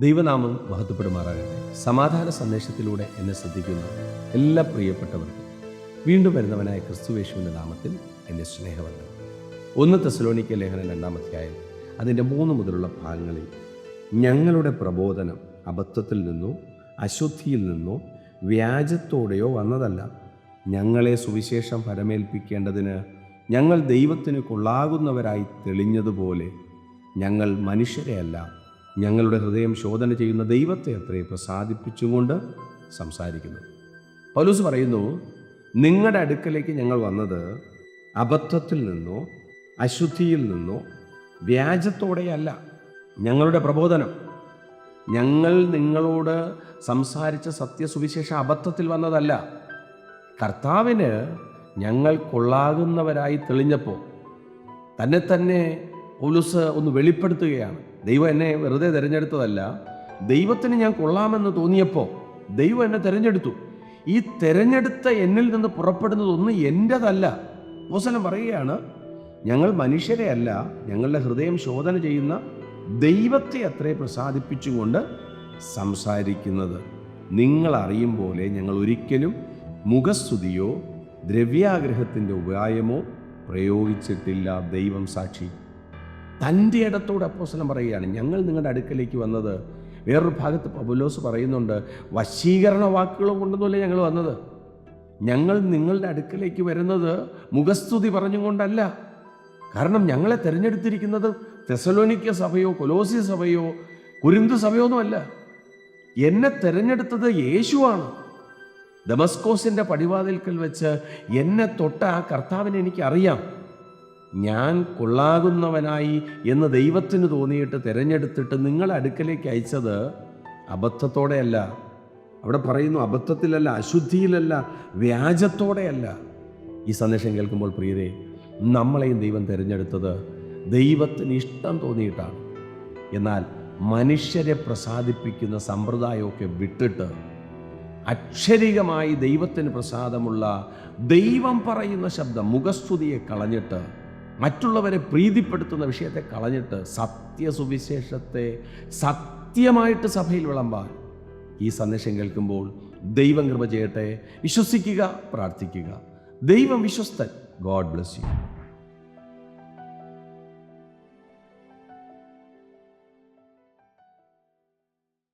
ദൈവനാമം മഹത്വപ്പെടുമാറാകട്ടെ. സമാധാന സന്ദേശത്തിലൂടെ എന്നെ ശ്രദ്ധിക്കുന്ന എല്ലാ പ്രിയപ്പെട്ടവർക്കും വീണ്ടും വരുന്നവനായ ക്രിസ്തുവേശുവിന്റെ നാമത്തിൽ എന്റെ സ്നേഹവന്ദനം. ഒന്ന് തെസലോണിക്ക ലേഖനം രണ്ടാം അധ്യായം അതിന്റെ മൂന്ന് മുതലുള്ള ഭാഗങ്ങളിൽ ഞങ്ങളുടെ പ്രബോധനം അബദ്ധത്തിൽ നിന്നോ അശുദ്ധിയിൽ നിന്നോ വ്യാജത്തോടെയോ വന്നതല്ല. ഞങ്ങളെ സുവിശേഷം ഫലമേൽപ്പിക്കേണ്ടതിന് ഞങ്ങൾ ദൈവത്തിന് കൊള്ളാകുന്നവരായി തെളിഞ്ഞതുപോലെ ഞങ്ങൾ മനുഷ്യരെയല്ല. ഞങ്ങളുടെ ഹൃദയം ശോധന ചെയ്യുന്ന ദൈവത്തെ അത്രയും പ്രസാദിപ്പിച്ചുകൊണ്ട് സംസാരിക്കുന്നു. പൗലൂസ് പറയുന്നു നിങ്ങളുടെ അടുക്കലേക്ക് ഞങ്ങൾ വന്നത് അബദ്ധത്തിൽ നിന്നോ അശുദ്ധിയിൽ നിന്നോ വ്യാജത്തോടെയല്ല. ഞങ്ങളുടെ പ്രബോധനം. ഞങ്ങൾ നിങ്ങളോട് സംസാരിച്ച സത്യസുവിശേഷ അബദ്ധത്തിൽ വന്നതല്ല. കർത്താവിന് ഞങ്ങൾ കൊള്ളാകുന്നവരായി തെളിഞ്ഞപ്പോൾ തന്നെ തന്നെ പൗലുസ് ഒന്ന് വെളിപ്പെടുത്തുകയാണ്. ദൈവം എന്നെ വെറുതെ തിരഞ്ഞെടുത്തതല്ല. ദൈവത്തിന് ഞാൻ കൊള്ളാമെന്ന് തോന്നിയപ്പോൾ ദൈവം എന്നെ തിരഞ്ഞെടുത്തു. ഈ തിരഞ്ഞെടുത്ത എന്നിൽ നിന്ന് പുറപ്പെടുന്നതൊന്നും എന്റെതല്ല മോസനം പറയുകയാണ് ഞങ്ങൾ മനുഷ്യരെ അല്ല ഞങ്ങളുടെ ഹൃദയം ശോധന ചെയ്യുന്ന ദൈവത്തെ അത്രേ പ്രസാദിപ്പിച്ചുകൊണ്ട് സംസാരിക്കുന്നത്. നിങ്ങൾ അറിയും പോലെ ഞങ്ങൾ ഒരിക്കലും മുഖസ്തുതിയോ ദ്രവ്യാഗ്രഹത്തിന്റെ ഉപായമോ പ്രയോഗിച്ചിട്ടില്ല ദൈവം സാക്ഷി. തന്റെ ഇടത്തോട് അപ്പോസ്തലൻ പറയുകയാണ് ഞങ്ങൾ നിങ്ങളുടെ അടുക്കലേക്ക് വന്നത് വേറൊരു ഭാഗത്ത് പബുലോസ് പറയുന്നുണ്ട് വശീകരണ വാക്കുകൾ കൊണ്ടൊന്നുമല്ല ഞങ്ങൾ വന്നത്. ഞങ്ങൾ നിങ്ങളുടെ അടുക്കലേക്ക് വരുന്നത് മുഖസ്തുതി പറഞ്ഞുകൊണ്ടല്ല. കാരണം ഞങ്ങളെ തിരഞ്ഞെടുത്തിരിക്കുന്നത് തെസലോനിക്ക സഭയോ കൊലോസി സഭയോ കുരുന്ത് സഭയോ ഒന്നുമല്ല. എന്നെ തിരഞ്ഞെടുത്തത് യേശുവാണ്. ദമസ്കോസിന്റെ പടിവാതിൽക്കൽ വെച്ച് എന്നെ തൊട്ട ആ കർത്താവിനെ എനിക്കറിയാം. ഞാൻ കൊള്ളാകുന്നവനായി എന്ന് ദൈവത്തിന് തോന്നിയിട്ട് തിരഞ്ഞെടുത്തിട്ട് നിങ്ങളെ അടുക്കലേക്ക് അയച്ചത് അബദ്ധത്തോടെയല്ല. അവിടെ പറയുന്നു അബദ്ധത്തിലല്ല അശുദ്ധിയിലല്ല വ്യാജത്തോടെയല്ല. ഈ സന്ദേശം കേൾക്കുമ്പോൾ പ്രിയരെ നമ്മളെയും ദൈവം തിരഞ്ഞെടുത്തത് ദൈവത്തിന് ഇഷ്ടം തോന്നിയിട്ടാണ്. എന്നാൽ മനുഷ്യരെ പ്രസാദിപ്പിക്കുന്ന സമ്പ്രദായമൊക്കെ വിട്ടിട്ട് അക്ഷരികമായി ദൈവത്തിന് പ്രസാദമുള്ള ദൈവം പറയുന്ന ശബ്ദം മുഖസ്തുതിയെ കളഞ്ഞിട്ട് മറ്റുള്ളവരെ പ്രീതിപ്പെടുത്തുന്ന വിഷയത്തെ കളഞ്ഞിട്ട് സത്യസുവിശേഷത്തെ സത്യമായിട്ട് സഭയിൽ വിളമ്പാൻ ഈ സന്ദേശം കേൾക്കുമ്പോൾ ദൈവം കൃപ ചെയ്യട്ടെ. വിശ്വസിക്കുക പ്രാർത്ഥിക്കുക. ദൈവം വിശ്വസ്തൻ. God bless you.